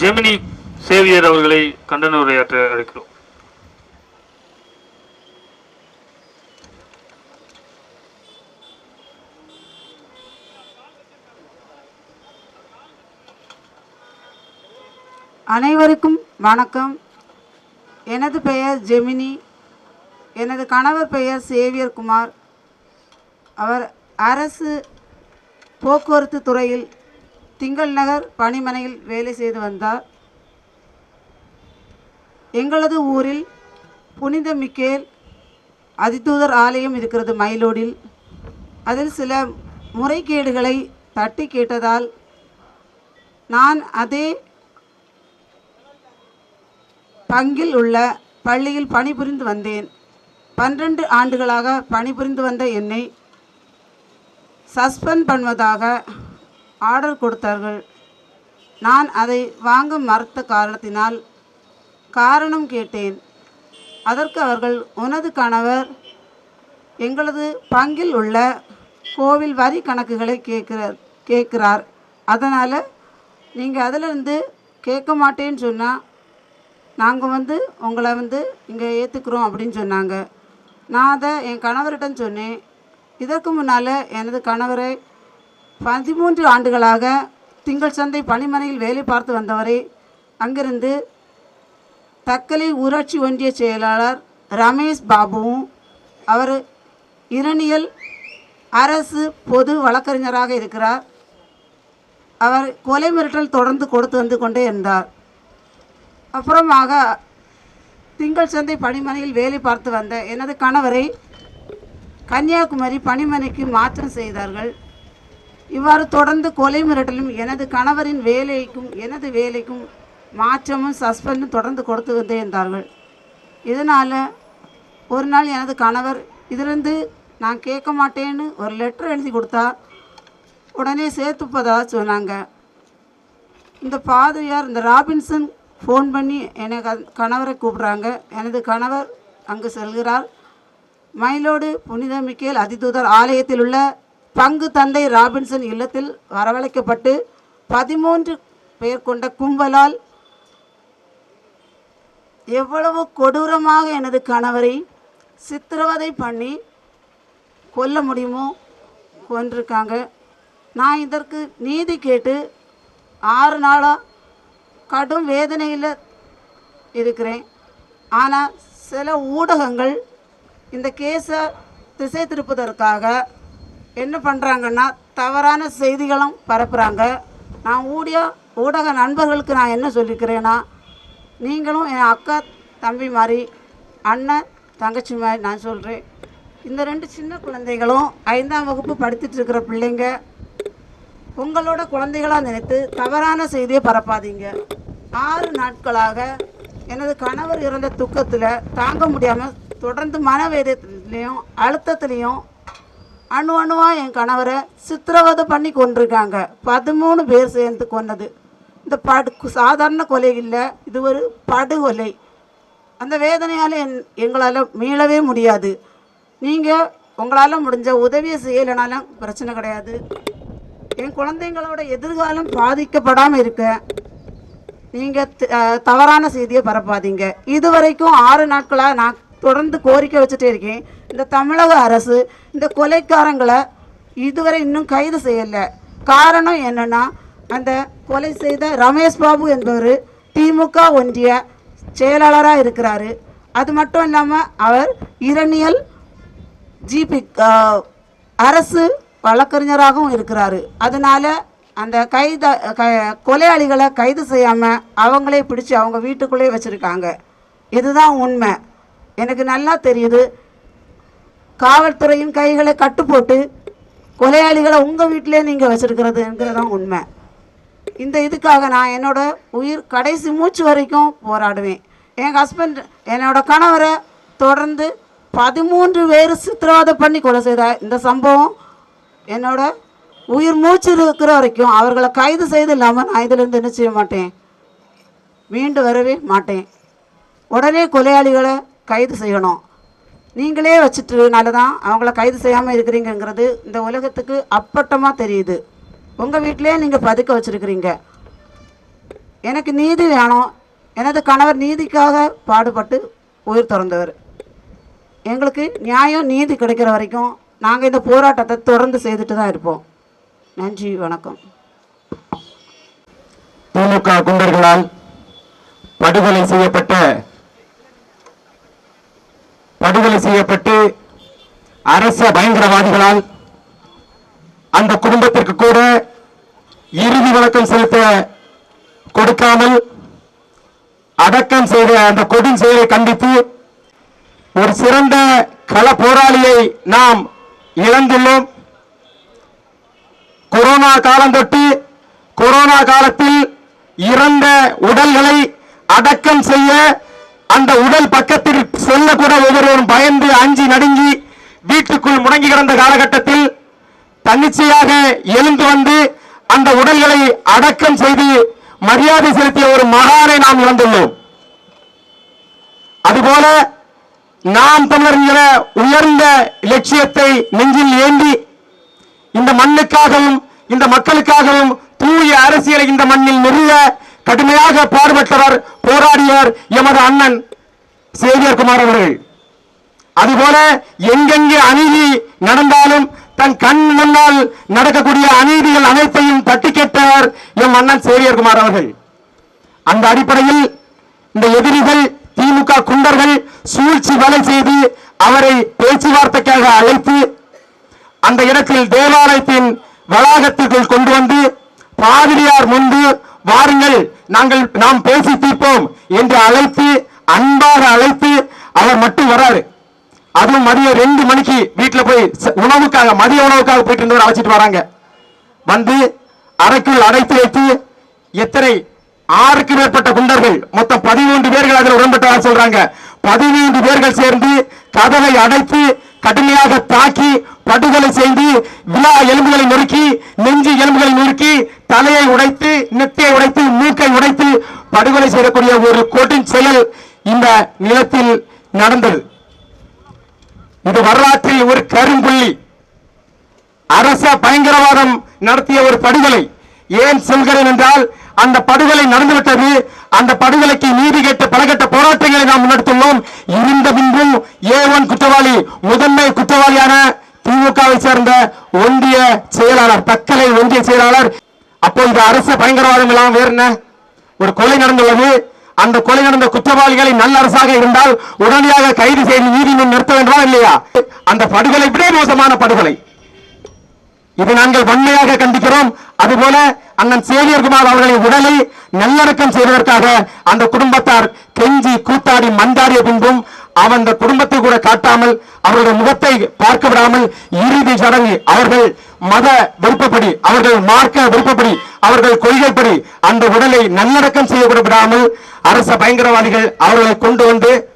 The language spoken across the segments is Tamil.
ஜெமினி சேவியர் அவர்களை கண்டன உரையாற்ற அழைக்கிறோம். அனைவருக்கும் வணக்கம். எனது பெயர் ஜெமினி. எனது கணவர் பெயர் சேவியர் குமார். அவர் அரசு போக்குவரத்து துறையில் திங்கள் நகர் பணிமனையில் வேலை செய்து வந்தார். எங்களது ஊரில் புனித மிக்கேல் அதிதூதர் ஆலயம் இருக்கிறது மயிலோடில். அதில் சில முறைகேடுகளை தட்டி கேட்டதால் நான் அதே பங்கில் உள்ள பள்ளியில் பணிபுரிந்து வந்தேன். பன்னிரண்டு ஆண்டுகளாக பணிபுரிந்து வந்த என்னை சஸ்பெண்ட் பண்ணுவதாக ஆர்டர் கொடுத்தார்கள். நான் அதை வாங்க மறுத்த காரணத்தினால் காரணம் கேட்டேன். அதற்கு அவர்கள் உனது கணவர் எங்களது பங்கில் உள்ள கோவில் வரி கணக்குகளை கேட்கிறார் கேட்கிறார். அதனால் நீங்கள் அதிலிருந்து கேட்க மாட்டேன்னு சொன்னால் நாங்கள் வந்து உங்களை வந்து இங்கே ஏற்றுக்குறோம் அப்படின்னு சொன்னாங்க. நான் அதை என் கணவர்கிட்ட சொன்னேன். இதற்கு முன்னால் எனது கணவரை பதிமூன்று ஆண்டுகளாக திங்கள் சந்தை பணிமனையில் வேலை பார்த்து வந்தவரை அங்கிருந்து தக்கலை ஊராட்சி ஒன்றிய செயலாளர் ரமேஷ் பாபுவும் அவர் இரணியல் அரசு பொது வழக்கறிஞராக இருக்கிறார். அவர் கொலை மிரட்டல் தொடர்ந்து கொடுத்து வந்து கொண்டே இருந்தார். அப்புறமாக திங்கள் சந்தை பணிமனையில் வேலை பார்த்து வந்த எனது கணவரை கன்னியாகுமரி பணிமனைக்கு மாற்றம் செய்தார்கள். இவ்வாறு தொடர்ந்து கொலை மிரட்டலும் எனது கணவரின் வேலைக்கும் எனது வேலைக்கும் மாற்றமும் சஸ்பெண்டும் தொடர்ந்து கொடுத்து வந்தே இருந்தார்கள் இதனால் ஒரு நாள் எனது கணவர் இதிலிருந்து நான் கேட்க மாட்டேன்னு ஒரு லெட்டர் எழுதி கொடுத்தா உடனே சேர்த்துப்பதா சொன்னாங்க. இந்த பாதையார் இந்த ராபின்சன் ஃபோன் பண்ணி என்னை அந்த கணவரை கூப்பிட்றாங்க. எனது கணவர் அங்கு செல்கிறார். மயிலோடு புனித மிக்கேல் அதிதூதர் ஆலயத்தில் உள்ள பங்கு தந்தை ராபின்சன் இல்லத்தில் வரவழைக்கப்பட்டு பதிமூன்று பேர் கொண்ட கும்பலால் எவ்வளவு கொடூரமாக எனது கணவரை சித்திரவதை பண்ணி கொல்ல முடியுமோ கொண்டிருக்காங்க நான் இதற்கு நீதி கேட்டு ஆறு நாளாக கடும் வேதனையில் இருக்கிறேன். ஆனால் சில ஊடகங்கள் இந்த கேஸை திசை திருப்பதற்காக என்ன பண்ணுறாங்கன்னா தவறான செய்திகளும் பரப்புகிறாங்க நான் ஊடிய ஊடக நண்பர்களுக்கு நான் என்ன சொல்லியிருக்கிறேன்னா நீங்களும் என் அக்கா தம்பி மாதிரி அண்ணன் தங்கச்சி மாதிரி நான் சொல்கிறேன் இந்த ரெண்டு சின்ன குழந்தைகளும் ஐந்தாம் வகுப்பு படித்துட்டு இருக்கிற பிள்ளைங்க உங்களோட குழந்தைகளாக நினைத்து தவறான செய்தியை பரப்பாதீங்க. ஆறு நாட்களாக எனது கணவர் இறந்த துக்கத்தில் தாங்க முடியாமல் தொடர்ந்து மனவேதத்துலேயும் அழுத்தத்துலேயும் அணு அணுவாக என் கணவரை சித்திரவதை பண்ணி கொண்டிருக்காங்க. பதிமூணு பேர் சேர்ந்து கொன்னது. இந்த படு சாதாரண கொலை இல்லை. இது ஒரு படுகொலை. அந்த வேதனையால் என் எங்களால் மீளவே முடியாது. நீங்கள் உங்களால் முடிஞ்ச உதவியை செய்யலைனாலும் பிரச்சனை கிடையாது. என் குழந்தைங்களோட எதிர்காலம் பாதிக்கப்படாமல் இருக்க நீங்கள் தவறான செய்தியை பரப்பாதீங்க. இதுவரைக்கும் ஆறு நாட்களாக நான் தொடர்ந்து கோரிக்கை வச்சுட்டே இருக்கேன். இந்த தமிழக அரசு இந்த கொலைக்காரங்களை இதுவரை இன்னும் கைது செய்யலை. காரணம் என்னென்னா அந்த கொலை செய்த ரமேஷ் பாபு என்பவர் திமுக ஒன்றிய செயலாளராக இருக்கிறாரு. அது மட்டும் இல்லாமல் அவர் இரணியல் ஜிபி அரசு வழக்கறிஞராகவும் இருக்கிறாரு. அதனால அந்த கைத க கொலையாளிகளை கைது செய்யாமல் அவங்களே பிடிச்சி அவங்க வீட்டுக்குள்ளே வச்சுருக்காங்க. இதுதான் உண்மை. எனக்கு நல்லா தெரியுது. காவல்துறையின் கைகளை கட்டுப்போட்டு கொலையாளிகளை உங்கள் வீட்டிலே நீங்கள் வச்சுருக்கிறதுங்கிறதான் உண்மை. இந்த இதுக்காக நான் என்னோடய உயிர் கடைசி மூச்சு வரைக்கும் போராடுவேன். என் ஹஸ்பண்ட் என்னோடய கணவரை தொடர்ந்து பதிமூன்று பேர் சித்திரவதை பண்ணி கொலை செய்த. இந்த சம்பவம் என்னோட உயிர் மூச்சு இருக்கிற வரைக்கும் அவர்களை கைது செய்து இல்லாமல் நான் இதிலேருந்து என்ன செய்ய மாட்டேன்? மீண்டு வரவே மாட்டேன். உடனே கொலையாளிகளை கைது செய்யணும். நீங்களே வச்சுட்டுனால தான் அவங்கள கைது செய்யாமல் இருக்கிறீங்கங்கிறது இந்த உலகத்துக்கு அப்பட்டமாக தெரியுது. உங்கள் வீட்டிலே நீங்கள் பதுக்க வச்சுருக்கிறீங்க. எனக்கு நீதி வேணும். எனது கணவர் நீதிக்காக பாடுபட்டு உயிர் திறந்தவர். எங்களுக்கு நியாயம் நீதி கிடைக்கிற வரைக்கும் நாங்கள் இந்த போராட்டத்தை தொடர்ந்து செய்துட்டு தான் இருப்போம். நன்றி வணக்கம். திமுக குண்டர்களால் படுகொலை செய்யப்பட்ட படுகொலை செய்யப்பட்டு அரச பயங்கரவாதிகளால் அந்த குடும்பத்திற்கு கூட இறுதி வணக்கம் செலுத்த கொடுக்காமல் அடக்கம் செய்த அந்த கொடின் செயலை கண்டித்து ஒரு சிறந்த கள போராளியை நாம் இழந்துள்ளோம். கொரோனா காலம் தொட்டு கொரோனா காலத்தில் இறந்த உடல்களை அடக்கம் செய்ய அந்த உடல் பக்கத்தில் செல்ல கூட ஒவ்வொருவரும் பயந்து அஞ்சி நடுங்கி வீட்டுக்குள் முடங்கி கிடந்த காலகட்டத்தில் தன்னிச்சையாக எழுந்து வந்து அந்த உடல்களை அடக்கம் செய்து மரியாதை செலுத்திய ஒரு மகானை நாம் இழந்துள்ளோம். அதுபோல நாம் தமிழர் உயர்ந்த லட்சியத்தை நெஞ்சில் ஏந்தி இந்த மண்ணுக்காகவும் இந்த மக்களுக்காகவும் தூய அரசியலை இந்த மண்ணில் நிறுவ கடுமையாக பாடுபட்டவர் போராடியவர் எமது அண்ணன் சேவியர் குமார் அவர்கள். அதுபோல எங்கெங்கே அநீதி நடந்தாலும் தன் கண் முன்னால் நடக்கக்கூடிய அநீதிகள் அனைத்தையும் தட்டி கேட்டவர் எம் அண்ணன் சேவியர் குமார் அவர்கள். அந்த அடிப்படையில் இந்த எதிரிகள் திமுக குண்டர்கள் சூழ்ச்சி வலை செய்து அவரை பேச்சுவார்த்தைக்காக அழைத்து அந்த இடத்தில் தேவாலயத்தின் வளாகத்திற்குள் கொண்டு வந்து பாதிரியார் முன்பு வாருங்கள் நாங்கள் நாம் பேசி தீர்ப்போம் என்று அழைத்து அன்பாக அழைத்து அவர் மட்டும் வராரு. அதுவும் மதியம் ரெண்டு மணிக்கு வீட்டுல போய் உணவுக்காக மதிய உணவுக்காக போயிட்டு இருந்தவர் அழைச்சிட்டு வராங்க. வந்து அறைக்குள் அடைத்து வைத்து எத்தனை ஆறுக்கு மேற்பட்ட குண்டர்கள் மொத்தம் பதிமூன்று பேர்கள் அதில் உடன்பட்டதாக சொல்றாங்க. பதிமூன்று பேர்கள் சேர்ந்து கதவை அடைத்து கடுமையாக தாக்கி படுகொலை செய்து விழா எலும்புகளை நொறுக்கி நெஞ்சு எலும்பு படுகொலை செய்யக்கூடிய ஒரு கொடும் செயல் இந்த நிலத்தில் நடந்தது. இது வரலாற்றில் ஒரு கரும்புள்ளி அரச பயங்கரவாதம் நடத்திய ஒரு படுகொலை. ஏன் சொல்கிறேன் என்றால் அந்த படுகொலை நடந்துவிட்டது. அந்த படுகொலைக்கு நீதி கேட்டு பலகட்ட போராட்டங்களை நாம் முன்னெடுத்துள்ளோம். இருந்த பின்பும் ஏ ஒன் குற்றவாளி முதன்மை குற்றவாளியான திமுகவை சேர்ந்த ஒன்றிய செயலாளர் தக்கலை ஒன்றிய செயலாளர். அப்போ இந்த அரச பயங்கரவாதம் எல்லாம் வேறு என்ன? ஒரு கொலை நடந்துள்ளது. அந்த கொலை நடந்த குற்றவாளிகளை நல்ல அரசாக இருந்தால் உடனடியாக கைது செய்து நீதிமன்றம் நிறுத்த வேண்டுமா இல்லையா? அந்த படுகொலை விட மோசமான படுகொலை. இதை நாங்கள் வன்மையாக கண்டிக்கிறோம். அதுபோல அண்ணன் சேவியர் குமார் அவர்களின் உடலை நல்லடக்கம் செய்வதற்காக அந்த குடும்பத்தார் கெஞ்சி கூத்தாடி மண்டாடிய பின்பும் அவன் அந்த குடும்பத்தை கூட காட்டாமல் அவருடைய முகத்தை பார்க்க விடாமல் இறுதி சடங்கு அவர்கள் மத விருப்பப்படி அவர்கள் மார்க்க விருப்பப்படி அவர்கள் கொள்கைப்படி அந்த உடலை நல்லடக்கம் செய்யப்பட விடாமல் அரச பயங்கரவாதிகள் அவர்களை கொண்டு வந்து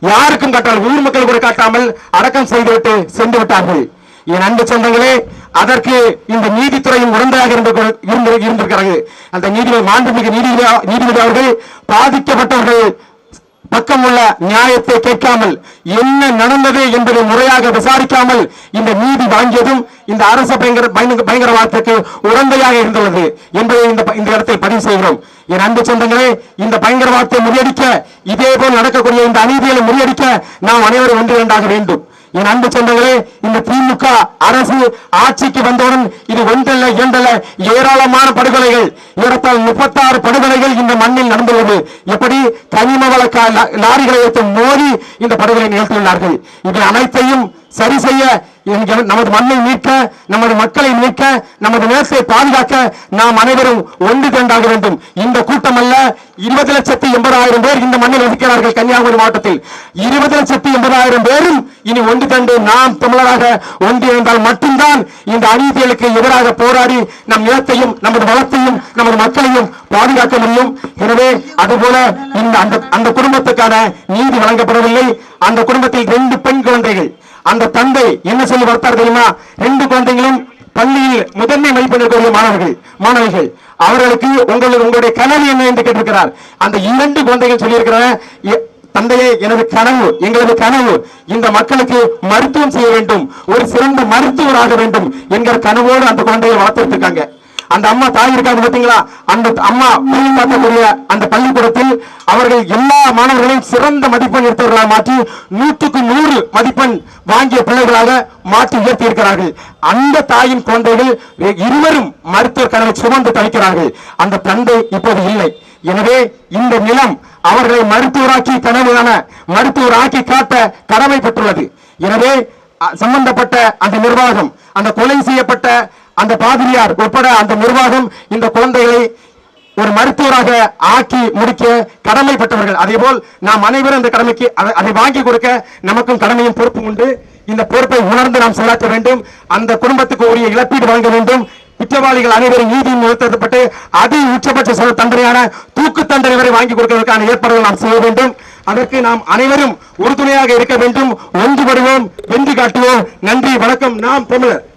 யாருக்கும் காட்டாமல் ஊர் மக்கள் கூட காட்டாமல் அடக்கம் செய்துவிட்டு சென்று விட்டார்கள். என் அன்பு சொந்தங்களே அதற்கு இந்த நீதித்துறையும் உடந்தையாக இருந்து- இருந்திருக்கிறது. அந்த நீதிபதி மாண்புமிகு நீதிபதி நீதிபதி அவர்கள் பாதிக்கப்பட்டவர்கள் பக்கம் உள்ள நியாயத்தை கேட்காமல் என்ன நடந்தது என்பதை முறையாக விசாரிக்காமல் இந்த நீதி வாங்கியதும் இந்த அரச பயங்கர பயங்கரவாதத்துக்கு உடந்தையாக இருந்துள்ளது என்பதை இந்த இந்த இடத்தை பதிவு செய்கிறோம். என் அன்பு சொந்தங்களே இந்த பயங்கரவாதத்தை முறியடிக்க இதே போல் நடக்கக்கூடிய இந்த அநீதிகளை முறியடிக்க நாம் அனைவரும் ஒன்று இரண்டாக வேண்டும். என் அன்பு சொந்தங்களே இந்த திமுக அரசு ஆட்சிக்கு வந்தவுடன் இது ஒன்றல்ல இரண்டல்ல ஏராளமான படுகொலைகள். ஏறத்தால் முப்பத்தாறு படுகொலைகள் இந்த மண்ணில் நடந்துள்ளது. எப்படி கனிம வள லாரிகளை வைத்து மோதி இந்த படுகொலை நிகழ்த்தியுள்ளார்கள். இது அனைத்தையும் சரி செய்ய நமது மண்ணை மீட்க நமது மக்களை மீட்க நமது நேசத்தை பாதுகாக்க நாம் அனைவரும் ஒன்று திரண்டாக வேண்டும். இந்த கூட்டம் அல்ல இருபது லட்சத்தி எண்பதாயிரம் பேர் இந்த மண்ணில் வசிக்கிறார்கள் கன்னியாகுமரி மாவட்டத்தில். இருபது லட்சத்தி எண்பதாயிரம் பேரும் இனி ஒன்று திரண்டு நாம் தமிழராக ஒன்றிணைந்தால் மட்டும்தான் இந்த அநீதிகளுக்கு எதிராக போராடி நம் நிலத்தையும் நமது வளத்தையும் நமது மக்களையும் பாதுகாக்க முடியும். எனவே அதுபோல இந்த அந்த அந்த குடும்பத்துக்கான நீதி வழங்கப்படவில்லை. அந்த குடும்பத்தில் ரெண்டு பெண் குழந்தைகள். அந்த தந்தை என்ன சொல்லி வளர்த்தார் தெரியுமா? ரெண்டு குழந்தைகளும் பள்ளியில் முதன்மை மதிப்பெண் எடுக்கக்கூடிய மாணவர்கள் மாணவிகள். அவர்களுக்கு உங்களுடைய உங்களுடைய கனவு என்ன என்று கேட்டிருக்கிறார். அந்த இரண்டு குழந்தைகள் சொல்லியிருக்கிறார் "எ- தந்தையே எனது கனவு எங்களது கனவு இந்த மக்களுக்கு மருத்துவம் செய்ய வேண்டும் ஒரு சிறந்த மருத்துவராக வேண்டும் என்கிற கனவோடு அந்த குழந்தையை வளர்த்துட்டு இருக்காங்க அந்த அம்மா தாய் இருக்காங்க பார்த்தீங்களா? அந்த அம்மா பள்ளி காட்டக்கூடிய அந்த பள்ளிக்கூடத்தில் அவர்கள் எல்லா மாணவர்களையும் சிறந்த மதிப்பெண் எடுத்தவர்களாக மாற்றி நூற்றுக்கு நூறு மதிப்பெண் வாங்கிய பிள்ளைகளாக மாற்றி உயர்த்தி இருக்கிறார்கள் அந்த தாயின் குழந்தைகள் இருவரும் மருத்துவர் கனவை சுமந்து தவிக்கிறார்கள். அந்த தந்தை இப்போது இல்லை. எனவே இந்த நிலம் அவர்களை மருத்துவராக்கி கனவுகான மருத்துவராக்கி காட்ட கடமை பெற்றுள்ளது எனவே சம்பந்தப்பட்ட அந்த நிர்வாகம் அந்த கொலை செய்யப்பட்ட அந்த பாதிரியார் உட்பட அந்த நிர்வாகம் இந்த குழந்தைகளை ஒரு மருத்துவராக ஆக்கி முடிக்க கடமைப்பட்டவர்கள் அதேபோல் நாம் அனைவரும் இந்த கடமைக்கு அதை- அதை வாங்கி கொடுக்க நமக்கும் கடமையும் பொறுப்பும் உண்டு. இந்த பொறுப்பை உணர்ந்து நாம் செயலாற்ற வேண்டும். அந்த குடும்பத்துக்கு உரிய இழப்பீடு வழங்க வேண்டும். குற்றவாளிகள் அனைவரும் நீதி நிறுத்தப்பட்டு அதி உச்சபட்ச சொல் தண்டனையான தூக்கு தண்டனை வரை வாங்கி கொடுக்கிறதுக்கான ஏற்பாடுகள் நாம் செய்ய வேண்டும். அதற்கு நாம் அனைவரும் உறுதுணையாக இருக்க வேண்டும். ஒன்றுபடுவோம். வென்று காட்டுவோம். நன்றி வணக்கம். நாம் தமிழர்.